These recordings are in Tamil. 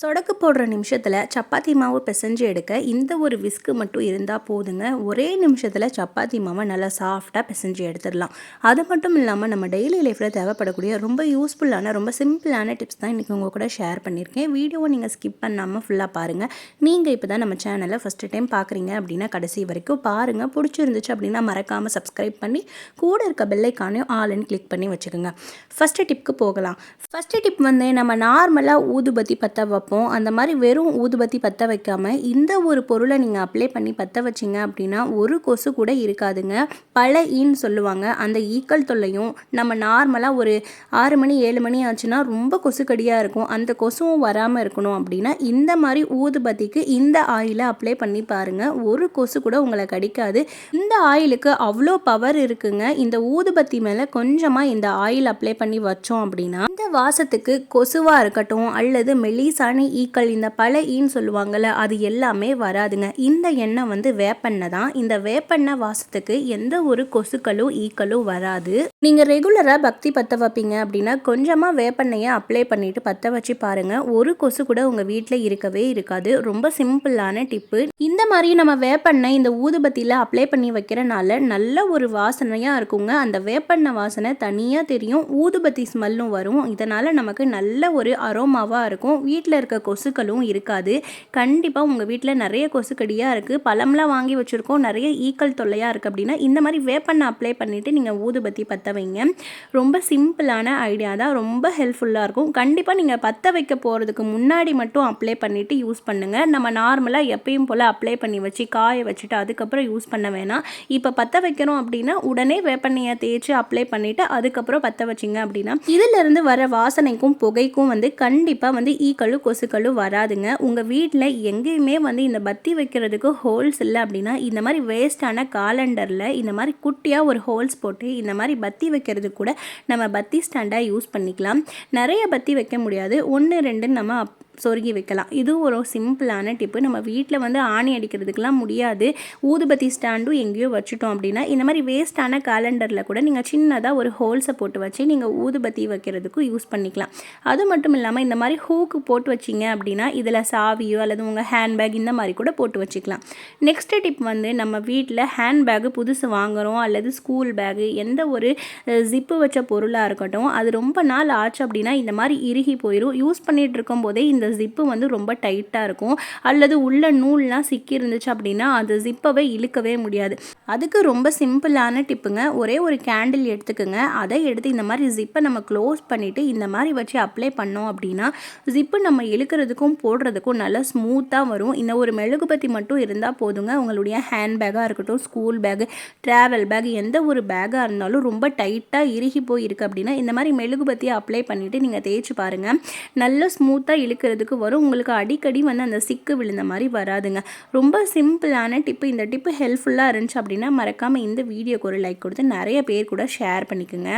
சொடக்கு போடுற நிமிஷத்தில் சப்பாத்தி மாவு பிசைஞ்சு எடுக்க இந்த ஒரு விஸ்கு மட்டும் இருந்தால் போதுங்க. ஒரே நிமிஷத்தில் சப்பாத்தி மாவை நல்லா சாஃப்டாக பிசைஞ்சு எடுத்துடலாம். அது மட்டும் இல்லாமல் நம்ம டெய்லி லைஃப்பில் தேவைப்படக்கூடிய ரொம்ப யூஸ்ஃபுல்லான ரொம்ப சிம்பிளான டிப்ஸ் தான் இன்றைக்கி உங்கள் கூட ஷேர் பண்ணியிருக்கேன். வீடியோவை நீங்கள் ஸ்கிப் பண்ணாமல் ஃபுல்லாக பாருங்கள் நீங்கள் இப்போ தான் நம்ம சேனலை ஃபஸ்ட்டு டைம் பார்க்குறீங்க அப்படின்னா கடைசி வரைக்கும் பாருங்கள் பிடிச்சிருந்துச்சு அப்படின்னா மறக்காமல் சப்ஸ்கிரைப் பண்ணி கூட இருக்க பெல்லைக்கானையும் ஆளுன்னு கிளிக் பண்ணி வச்சுக்கோங்க. ஃபஸ்ட்டு டிப்க்கு போகலாம். ஃபஸ்ட்டு டிப் வந்து நம்ம நார்மலாக ஊதுபத்தி பற்ற வைப்போம் அந்த மாதிரி வெறும் ஊதுபத்தி பற்ற வைக்காமல் இந்த ஒரு பொருளை நீங்கள் அப்ளை பண்ணி பற்ற வச்சிங்க அப்படின்னா ஒரு கொசு கூட இருக்காதுங்க. பல ஈன்னு சொல்லுவாங்க. அந்த ஈக்கள் தொல்லையும் நம்ம நார்மலாக ஒரு ஆறு மணி ஏழு மணி ஆச்சுன்னா ரொம்ப கொசுக்கடியாக இருக்கும். அந்த கொசுவும் வராமல் இருக்கணும் அப்படின்னா இந்த மாதிரி ஊதுபத்திக்கு இந்த ஆயிலை அப்ளை பண்ணி பாருங்கள் ஒரு கொசு கூட உங்களை கடிக்காது. இந்த ஆயிலுக்கு அவ்வளோ பவர் இருக்குங்க. இந்த ஊதுபத்தி மேலே கொஞ்சமாக இந்த ஆயில் அப்ளை பண்ணி வச்சோம் அப்படின்னா இந்த வாசத்துக்கு கொசுவாக இருக்கட்டும் அல்லது மெலிசான ஈக்கள் இந்த பல ஈன்னு சொல்லுவாங்கள்ல அது எல்லாமே வராதுங்க. இந்த எண்ணெய் வந்து வேப்பெண்ணெய் தான். இந்த வேப்பெண்ணெய் வாசத்துக்கு எந்த ஒரு கொசுக்களும் ஈக்களும் வராது. நீங்கள் ரெகுலராக பக்தி பற்ற வைப்பீங்க அப்படின்னா கொஞ்சமாக வேப்பெண்ணெயை அப்ளை பண்ணிட்டு பற்ற வச்சு பாருங்கள் ஒரு கொசு கூட உங்கள் வீட்டில் இருக்கவே இருக்காது. ரொம்ப சிம்பிளான டிப்பு. இந்த மாதிரி நம்ம வேப்பெண்ணெய் இந்த ஊதுபத்தியில் அப்ளை பண்ணி வைக்கிறனால நல்ல ஒரு வாசனையாக இருக்குங்க. அந்த வேப்பெண்ணெய் வாசனை தனியாக தெரியும். ஊதுபத்தி ஸ்மெல்லும் வரும். இதனால் நமக்கு நல்ல ஒரு அரோமாவாக இருக்கும். வீட்டில் இருக்க கொசுக்களும் இருக்காது. கண்டிப்பாக உங்கள் வீட்டில் நிறைய கொசுக்கடியாக இருக்குது பழம்லாம் வாங்கி வச்சுருக்கோம். நிறைய ஈக்கள் தொல்லையாக இருக்குது அப்படின்னா இந்த மாதிரி வேப்பெண்ணெய் அப்ளை பண்ணிவிட்டு நீங்கள் ஊதுபத்தி பற்ற வைங்க. ரொம்ப சிம்பிளான ஐடியா தான். ரொம்ப ஹெல்ப்ஃபுல்லாக இருக்கும். கண்டிப்பாக நீங்கள் பற்ற வைக்க போகிறதுக்கு முன்னாடி மட்டும் அப்ளை பண்ணிவிட்டு யூஸ் பண்ணுங்கள் நம்ம நார்மலாக எப்பயும் போல் அப்ளை பண்ணி வச்சு காய வச்சுட்டு அதுக்கப்புறம் யூஸ் பண்ண வேணாம். இப்போ பற்ற வைக்கிறோம் அப்படின்னா உடனே வேப்பெண்ணெயை தேய்ச்சி அப்ளை பண்ணிவிட்டு அதுக்கப்புறம் பற்ற வச்சிங்க அப்படின்னா இதிலிருந்து வர வாசனைக்கும் புகைக்கும் வந்து கண்டிப்பாக வந்து ஈக்களும் கொசுக்களும் வராதுங்க. உங்கள் வீட்டில் எங்கேயுமே வந்து இந்த பத்தி வைக்கிறதுக்கு ஹோல்ஸ் இல்லை அப்படின்னா இந்த மாதிரி வேஸ்டான காலண்டரில் இந்த மாதிரி குட்டியாக ஒரு ஹோல்ஸ் போட்டு இந்த மாதிரி பத்தி வைக்கிறது கூட நம்ம பத்தி ஸ்டாண்டாக யூஸ் பண்ணிக்கலாம். நிறைய பத்தி வைக்க முடியாது. ஒன்று ரெண்டுன்னு நம்ம சொருகி வைக்கலாம். இது ஒரு சிம்பிளான டிப்பு நம்ம வீட்டில் வந்து ஆணி அடிக்கிறதுக்கெலாம் முடியாது. ஊதுபத்தி ஸ்டாண்டும் எங்கேயோ வச்சுட்டோம் அப்படின்னா இந்த மாதிரி வேஸ்ட்டான கேலண்டரில் கூட நீங்கள் சின்னதாக ஒரு ஹோல்ஸை போட்டு வச்சு நீங்கள் ஊதுபத்தி வைக்கிறதுக்கும் யூஸ் பண்ணிக்கலாம். அது மட்டும் இல்லாமல் இந்த மாதிரி ஹூக்கு போட்டு வச்சிங்க அப்படின்னா இதில் சாவியோ அல்லது உங்கள் ஹேண்ட்பேக் இந்த மாதிரி கூட போட்டு வச்சுக்கலாம். நெக்ஸ்ட்டு டிப் வந்து நம்ம வீட்டில் ஹேண்ட்பேக்கு புதுசு வாங்குகிறோம் அல்லது ஸ்கூல் பேகு எந்த ஒரு ஜிப்பு வச்ச பொருளாக இருக்கட்டும் அது ரொம்ப நாள் ஆச்சு அப்படின்னா இந்த மாதிரி இறுகி போயிடும் யூஸ் பண்ணிகிட்டு இருக்கும் போதே இந்த ஜிப்பு வந்து ரொம்ப டைட்டாக இருக்கும். அல்லது உள்ள நூல்லாம் சிக்கி இருந்துச்சு அப்படின்னா அந்த ஜிப்பவே இழுக்கவே முடியாது. அதுக்கு ரொம்ப சிம்பிளான டிப்புங்க ஒரே ஒரு கேண்டில் எடுத்துக்கோங்க. அதை எடுத்து இந்த மாதிரி ஜிப்பை நம்ம க்ளோஸ் பண்ணிவிட்டு இந்த மாதிரி வச்சு அப்ளை பண்ணோம் அப்படின்னா ஜிப்பு நம்ம இழுக்கிறதுக்கும் போடுறதுக்கும் நல்லா ஸ்மூத்தாக வரும். இந்த ஒரு மெழுகுபத்தி மட்டும் இருந்தால் போதுங்க. உங்களுடைய ஹேண்ட் பேக்காக இருக்கட்டும் ஸ்கூல் பேக் ட்ராவல் பேக் எந்த ஒரு பேக்காக இருந்தாலும் ரொம்ப டைட்டாக இறுகி போயிருக்கு அப்படின்னா இந்த மாதிரி மெழுகுபத்தியை அப்ளை பண்ணிவிட்டு நீங்கள் தேய்ச்சி பாருங்கள் நல்லா ஸ்மூத்தாக இழுக்கிறது பண்ணுறதுக்கு வரும். உங்களுக்கு அடிக்கடி வந்து அந்த சிக்கு விழுந்த மாதிரி வராதுங்க. ரொம்ப சிம்பிளான டிப்பு. இந்த டிப்பு ஹெல்ப்ஃபுல்லாக இருந்துச்சு அப்படின்னா மறக்காமல் இந்த வீடியோக்கு ஒரு லைக் கொடுத்து நிறைய பேர் கூட ஷேர் பண்ணிக்கோங்க.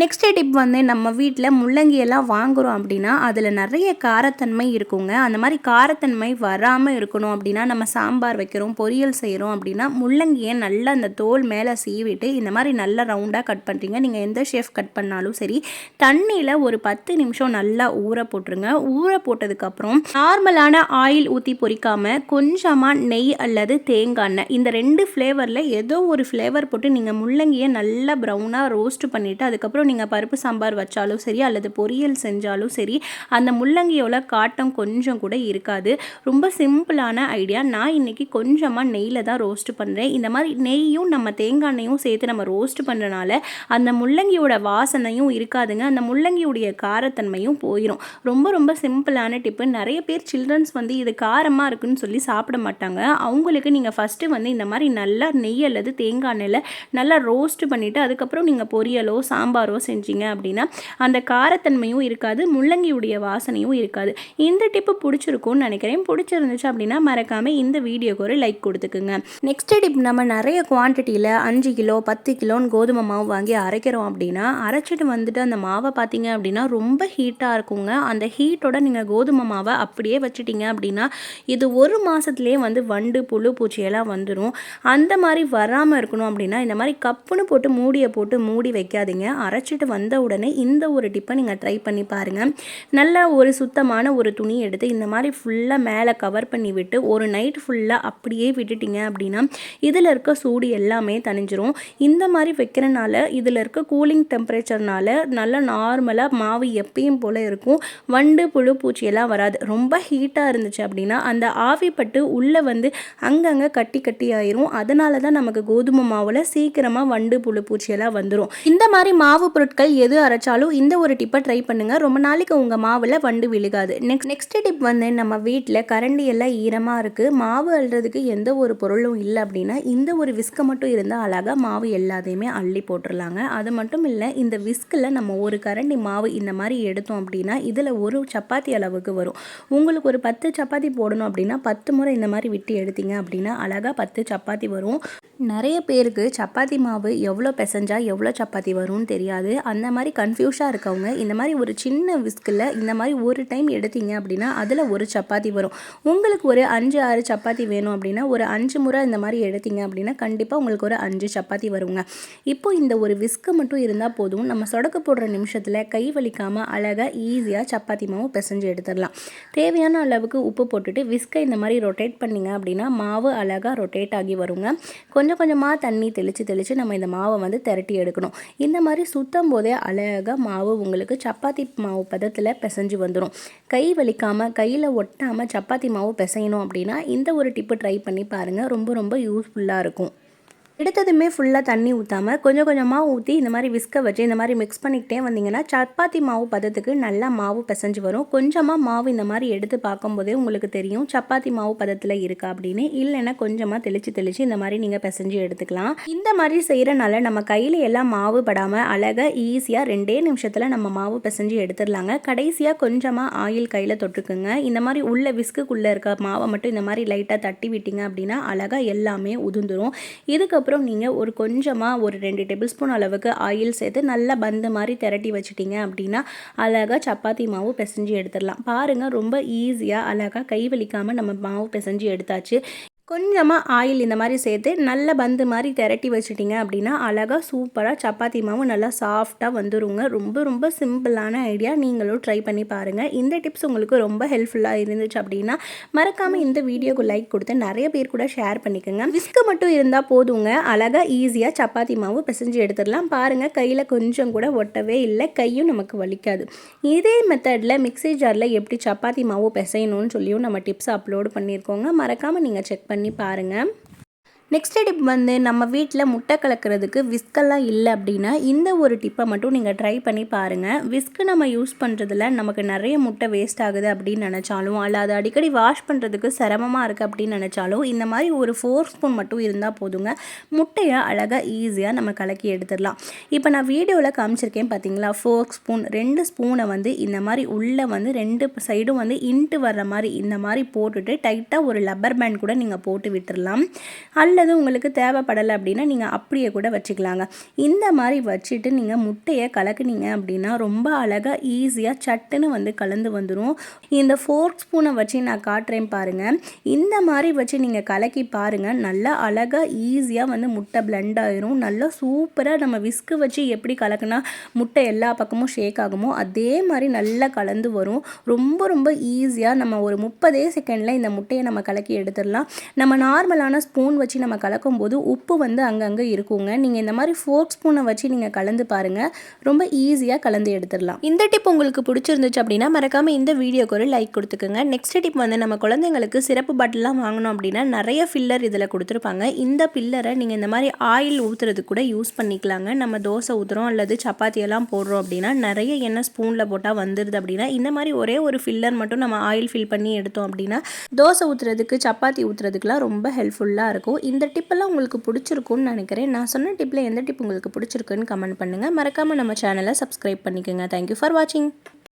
நெக்ஸ்ட் டிப் வந்து நம்ம வீட்டில் முள்ளங்கியெல்லாம் வாங்குகிறோம் அப்படின்னா அதில் நிறைய காரத்தன்மை இருக்குங்க. அந்த மாதிரி காரத்தன்மை வராமல் இருக்கணும் அப்படின்னா நம்ம சாம்பார் வைக்கிறோம் பொரியல் செய்கிறோம் அப்படின்னா முள்ளங்கியை நல்லா அந்த தோல் மேலே சீவிட்டு இந்த மாதிரி நல்லா ரவுண்டாக கட் பண்ணுறீங்க நீங்கள் எந்த ஷேஃப் கட் பண்ணாலும் சரி தண்ணியில் ஒரு பத்து நிமிஷம் நல்லா ஊற போட்டுருங்க. ஊற போட்டதுக்கப்புறம் நார்மலான ஆயில் ஊற்றி பொறிக்காமல் கொஞ்சமாக நெய் அல்லது தேங்காய் எண்ணெய் இந்த ரெண்டு ஃப்ளேவரில் ஏதோ ஒரு ஃப்ளேவர் போட்டு நீங்கள் முள்ளங்கியை நல்லா ப்ரௌனாக ரோஸ்ட் பண்ணிவிட்டு அதுக்கப்புறம் அதுக்கப்புறம் நீங்கள் பருப்பு சாம்பார் வச்சாலும் சரி அல்லது பொரியல் செஞ்சாலும் சரி அந்த முள்ளங்கியோட காட்டம் கொஞ்சம் கூட இருக்காது. ரொம்ப சிம்பிளான ஐடியா. நான் இன்றைக்கி கொஞ்சமாக நெய்யில் தான் ரோஸ்ட் பண்ணுறேன் இந்த மாதிரி நெய்யும் நம்ம தேங்காய் எண்ணெயும் சேர்த்து நம்ம ரோஸ்ட் பண்ணுறனால அந்த முள்ளங்கியோட வாசனையும் இருக்காதுங்க. அந்த முள்ளங்கியுடைய காரத்தன்மையும் போயிடும் ரொம்ப ரொம்ப சிம்பிளான டிப்பு. நிறைய பேர் சில்ட்ரன்ஸ் வந்து இது காரமாக இருக்குன்னு சொல்லி சாப்பிட மாட்டாங்க. அவங்களுக்கு நீங்கள் ஃபஸ்ட்டு வந்து இந்த மாதிரி நல்லா நெய் அல்லது தேங்காய் எண்ணெயில் நல்லா ரோஸ்ட் பண்ணிவிட்டு அதுக்கப்புறம் நீங்கள் பொரியலோ சாம்பாரோ சாம்பாரோ செஞ்சீங்க அப்படின்னா அந்த காரத்தன்மையும் இருக்காது முள்ளங்கியுடைய வாசனையும் இருக்காது. இந்த டிப்பு பிடிச்சிருக்கும்னு நினைக்கிறேன். பிடிச்சிருந்துச்சு அப்படின்னா மறக்காமல் இந்த வீடியோக்கு ஒரு லைக் கொடுத்துக்குங்க. நெக்ஸ்ட் டிப் நம்ம நிறைய குவான்டிட்டியில் அஞ்சு கிலோ பத்து கிலோன்னு கோதுமை மாவு வாங்கி அரைக்கிறோம் அப்படின்னா அரைச்சிட்டு வந்துட்டு அந்த மாவை பார்த்தீங்க அப்படின்னா ரொம்ப ஹீட்டாக இருக்குங்க. அந்த ஹீட்டோட நீங்கள் கோதுமை மாவை அப்படியே வச்சுட்டீங்க அப்படின்னா இது ஒரு மாதத்துலேயே வந்து வண்டு புழு பூச்சியெல்லாம் வந்துடும் அந்த மாதிரி வராமல் இருக்கணும் அப்படின்னா இந்த மாதிரி கப்புன்னு போட்டு மூடியை போட்டு மூடி வைக்காதீங்க. அரை அரைச்சிட்டு வந்த உடனே இந்த ஒரு டிப்பை நீங்கள் ட்ரை பண்ணி பாருங்கள் நல்ல ஒரு சுத்தமான ஒரு துணி எடுத்து இந்த மாதிரி ஃபுல்லாக மேலே கவர் பண்ணி விட்டு ஒரு நைட் ஃபுல்லாக அப்படியே விட்டுட்டிங்க அப்படின்னா இதில் இருக்க சூடு எல்லாமே தணிஞ்சிரும். இந்த மாதிரி வைக்கிறனால இதில் இருக்க கூலிங் டெம்பரேச்சர்னால நல்ல நார்மலாக மாவு எப்பயும் போல் இருக்கும். வண்டு புழு பூச்சியெல்லாம் வராது. ரொம்ப ஹீட்டாக இருந்துச்சு அப்படின்னா அந்த ஆவிப்பட்டு உள்ளே வந்து அங்கங்கே கட்டி கட்டி ஆயிரும். அதனால தான் நமக்கு கோதுமை மாவில் சீக்கிரமாக வண்டு புழு பூச்சியெல்லாம் வந்துடும் இந்த மாதிரி மாவு பொருட்கள் எது அரைச்சாலும் இந்த ஒரு டிப்பை ட்ரை பண்ணுங்கள் ரொம்ப நாளைக்கு உங்கள் மாவில் வண்டு விழுகாது. நெக்ஸ்ட் நெக்ஸ்ட் டிப் வந்து நம்ம வீட்டில் கரண்டி எல்லாம் ஈரமாக இருக்குது மாவு அள்ளுறதுக்கு எந்த ஒரு பொருளும் இல்லை அப்படின்னா இந்த ஒரு விஸ்கை மட்டும் இருந்தால் அழகாக மாவு எல்லாத்தையுமே அள்ளி போட்டுடலாங்க அது மட்டும் இல்லை இந்த விஸ்கில் நம்ம ஒரு கரண்டி மாவு இந்த மாதிரி எடுத்தோம் அப்படின்னா இதில் ஒரு சப்பாத்தி அளவுக்கு வரும். உங்களுக்கு ஒரு பத்து சப்பாத்தி போடணும் அப்படின்னா பத்து முறை இந்த மாதிரி விட்டு எடுத்தீங்க அப்படின்னா அழகாக பத்து சப்பாத்தி வரும். நிறைய பேருக்கு சப்பாத்தி மாவு எவ்வளோ பிசைஞ்சா எவ்வளோ சப்பாத்தி வரும்னு தெரியாது. அந்த மாதிரி கன்ஃபியூஷாக இருக்கவங்க இந்த மாதிரி ஒரு சின்ன விஸ்கில் இந்த மாதிரி ஒரு டைம் எடுத்தீங்க அப்படின்னா அதில் ஒரு சப்பாத்தி வரும். உங்களுக்கு ஒரு அஞ்சு ஆறு சப்பாத்தி வேணும் அப்படின்னா ஒரு அஞ்சு முறை இந்த மாதிரி எடுத்தீங்க அப்படின்னா கண்டிப்பாக உங்களுக்கு ஒரு அஞ்சு சப்பாத்தி வருங்க. இப்போ இந்த ஒரு விஸ்க்கு மட்டும் இருந்தால் போதும் நம்ம சொடக்கு போடுற நிமிஷத்தில் கை வலிக்காமல் அழகாக ஈஸியாக சப்பாத்தி மாவு பிசைஞ்சு எடுத்துடலாம். தேவையான அளவுக்கு உப்பு போட்டுட்டு விஸ்கை இந்த மாதிரி ரொட்டேட் பண்ணிங்க அப்படின்னா மாவு அழகாக ரொட்டேட் ஆகி வருங்க. கொஞ்சம் கொஞ்சமாக தண்ணி தெளித்து தெளித்து நம்ம இந்த மாவை வந்து திரட்டி எடுக்கணும். இந்த மாதிரி சுற்றும் போதே அழகாக மாவு உங்களுக்கு சப்பாத்தி மாவு பதத்தில் பிசைஞ்சு வந்துடும் கை வலிக்காமல் கையில் ஒட்டாமல் சப்பாத்தி மாவு பிசையணும் அப்படின்னா இந்த ஒரு டிப்பு ட்ரை பண்ணி பாருங்கள் ரொம்ப ரொம்ப யூஸ்ஃபுல்லாக இருக்கும். எடுத்ததுமே ஃபுல்லாக தண்ணி ஊற்றாமல் கொஞ்சம் கொஞ்சமாக ஊற்றி இந்த மாதிரி விஸ்க வச்சு இந்த மாதிரி மிக்ஸ் பண்ணிக்கிட்டே வந்தீங்கன்னா சப்பாத்தி மாவு பதத்துக்கு நல்லா மாவு பிசைஞ்சு வரும். கொஞ்சமாக மாவு இந்த மாதிரி எடுத்து பார்க்கும்போதே உங்களுக்கு தெரியும் சப்பாத்தி மாவு பதத்தில் இருக்கா அப்படின்னு. இல்லைன்னா கொஞ்சமாக தெளித்து தெளித்து இந்த மாதிரி நீங்கள் பிசைஞ்சு எடுத்துக்கலாம். இந்த மாதிரி செய்கிறனால நம்ம கையில் எல்லாம் மாவு படாமல் அழகாக ஈஸியாக ரெண்டே நிமிஷத்தில் நம்ம மாவு பிசைஞ்சு எடுத்துடலாங்க. கடைசியாக கொஞ்சமாக ஆயில் கையில் தொட்டுக்குங்க. இந்த மாதிரி உள்ள விஸ்குக்குள்ளே இருக்க மாவை மட்டும் இந்த மாதிரி லைட்டாக தட்டி விட்டீங்க அப்படின்னா அழகாக எல்லாமே உதுந்துடும் இதுக்கு அதுக்கப்புறம் நீங்கள் ஒரு கொஞ்சமாக ஒரு ரெண்டு டேபிள் ஸ்பூன் அளவுக்கு ஆயில் சேர்த்து நல்லா பந்து மாதிரி திரட்டி வச்சுட்டிங்க அப்படின்னா அழகாக சப்பாத்தி மாவு பிசைஞ்சு எடுத்துடலாம். பாருங்கள் ரொம்ப ஈஸியாக அழகாக கை வலிக்காமல் நம்ம மாவு பிசைஞ்சு எடுத்தாச்சு. கொஞ்சமாக ஆயில் இந்த மாதிரி சேர்த்து நல்ல பந்து மாதிரி திரட்டி வச்சுட்டிங்க அப்படின்னா அழகாக சூப்பராக சப்பாத்தி மாவு நல்லா சாஃப்டாக வந்துருங்க. ரொம்ப ரொம்ப சிம்பிளான ஐடியா. நீங்களும் ட்ரை பண்ணி பாருங்கள் இந்த டிப்ஸ் உங்களுக்கு ரொம்ப ஹெல்ப்ஃபுல்லாக இருந்துச்சு அப்படின்னா மறக்காமல் இந்த வீடியோக்கு லைக் கொடுத்து நிறைய பேர் கூட ஷேர் பண்ணிக்கோங்க. விஸ்க்கு மட்டும் இருந்தால் போதுங்க. அழகாக ஈஸியாக சப்பாத்தி மாவு பிசைஞ்சு எடுத்துடலாம். பாருங்கள் கையில் கொஞ்சம் கூட ஒட்டவே இல்லை. கையும் நமக்கு வலிக்காது. இதே மெத்தடில் மிக்சி ஜாரில் எப்படி சப்பாத்தி மாவு பிசையணும்னு சொல்லியும் நம்ம டிப்ஸ் அப்லோடு பண்ணியிருக்கோங்க. மறக்காமல் நீங்கள் செக் பண்ணி பண்ணி பாருங்கள் நெக்ஸ்ட் டிப் வந்து நம்ம வீட்டில் முட்டை கலக்கிறதுக்கு விஸ்கெல்லாம் இல்லை அப்படின்னா இந்த ஒரு டிப்பை மட்டும் நீங்கள் ட்ரை பண்ணி பாருங்கள் விஸ்க்கு நம்ம யூஸ் பண்ணுறதுல நமக்கு நிறைய முட்டை வேஸ்ட் ஆகுது அப்படின்னு நினச்சாலும் அல்ல அதை அடிக்கடி வாஷ் பண்ணுறதுக்கு சிரமமாக இருக்குது அப்படின்னு நினச்சாலும் இந்த மாதிரி ஒரு ஃபோர் ஸ்பூன் மட்டும் இருந்தால் போதுங்க. முட்டையை அழகாக ஈஸியாக நம்ம கலக்கி எடுத்துடலாம். இப்போ நான் வீடியோவில் காமிச்சிருக்கேன் பார்த்தீங்களா ஃபோர் ஸ்பூன் ரெண்டு ஸ்பூனை வந்து இந்த மாதிரி உள்ளே வந்து ரெண்டு சைடும் வந்து இன்ட்டு வர்ற மாதிரி இந்த மாதிரி போட்டுட்டு டைட்டாக ஒரு லப்பர் பேண்ட் கூட நீங்கள் போட்டு விட்டுடலாம். அல்ல அல்லது உங்களுக்கு தேவைப்படலை அப்படின்னா நீங்கள் அப்படியே கூட வச்சுக்கலாங்க. இந்த மாதிரி வச்சுட்டு நீங்கள் முட்டையை கலக்குனீங்க அப்படின்னா ரொம்ப அழகாக ஈஸியாக சட்டுன்னு வந்து கலந்து வந்துடும் இந்த ஃபோர்க் ஸ்பூனை வச்சு நான் காட்டுறேன் பாருங்கள் இந்த மாதிரி வச்சு நீங்கள் கலக்கி பாருங்கள் நல்லா அழகாக ஈஸியாக வந்து முட்டை பிளெண்ட் ஆயிரும். நல்லா சூப்பராக நம்ம விஸ்கு வச்சு எப்படி கலக்குனா முட்டை எல்லா பக்கமும் ஷேக் ஆகுமோ அதே மாதிரி நல்லா கலந்து வரும். ரொம்ப ரொம்ப ஈஸியாக நம்ம ஒரு முப்பதே செகண்டில் இந்த முட்டையை நம்ம கலக்கி எடுத்துடலாம். நம்ம நார்மலான ஸ்பூன் வச்சு நம்ம கலக்கும்போது உப்பு வந்து அங்கங்கே இருக்குங்க. நீங்கள் இந்த மாதிரி ஃபோர்க் ஸ்பூனை வச்சு நீங்கள் கலந்து பாருங்கள் ரொம்ப ஈஸியாக கலந்து எடுத்துடலாம். இந்த டிப் உங்களுக்கு பிடிச்சிருந்துச்சு அப்படின்னா மறக்காமல் இந்த வீடியோக்கு ஒரு லைக் கொடுத்துக்கோங்க. நெக்ஸ்ட் டிப் வந்து நம்ம குழந்தைங்களுக்கு சிறப்பு பாட்டிலாம் வாங்கணும் அப்படின்னா நிறைய ஃபில்லர் இதில் கொடுத்துருப்பாங்க. இந்த பில்லரை நீங்கள் இந்த மாதிரி ஆயில் ஊற்றுறது கூட யூஸ் பண்ணிக்கலாங்க. நம்ம தோசை ஊற்றுறோம் அல்லது சப்பாத்தியெல்லாம் போடுறோம் அப்படின்னா நிறைய எண்ணெய் ஸ்பூனில் போட்டால் வந்துடுது அப்படின்னா இந்த மாதிரி ஒரே ஒரு ஃபில்லர் மட்டும் நம்ம ஆயில் ஃபில் பண்ணி எடுத்தோம் அப்படின்னா தோசை ஊற்றுறதுக்கு சப்பாத்தி ஊற்றுறதுக்குலாம் ரொம்ப ஹெல்ப்ஃபுல்லாக இருக்கும். இந்த டிப்பெல்லாம் உங்களுக்கு பிடிச்சிருக்கும்னு நினைக்கிறேன். நான் சொன்ன டிப்பில் எந்த டிப் உங்களுக்கு பிடிச்சிருக்குன்னு கமெண்ட் பண்ணுங்கள் மறக்காமல் நம்ம சேனலை சப்ஸ்கிரைப் பண்ணிக்கோங்க. தேங்க்யூ ஃபார் வாட்சிங்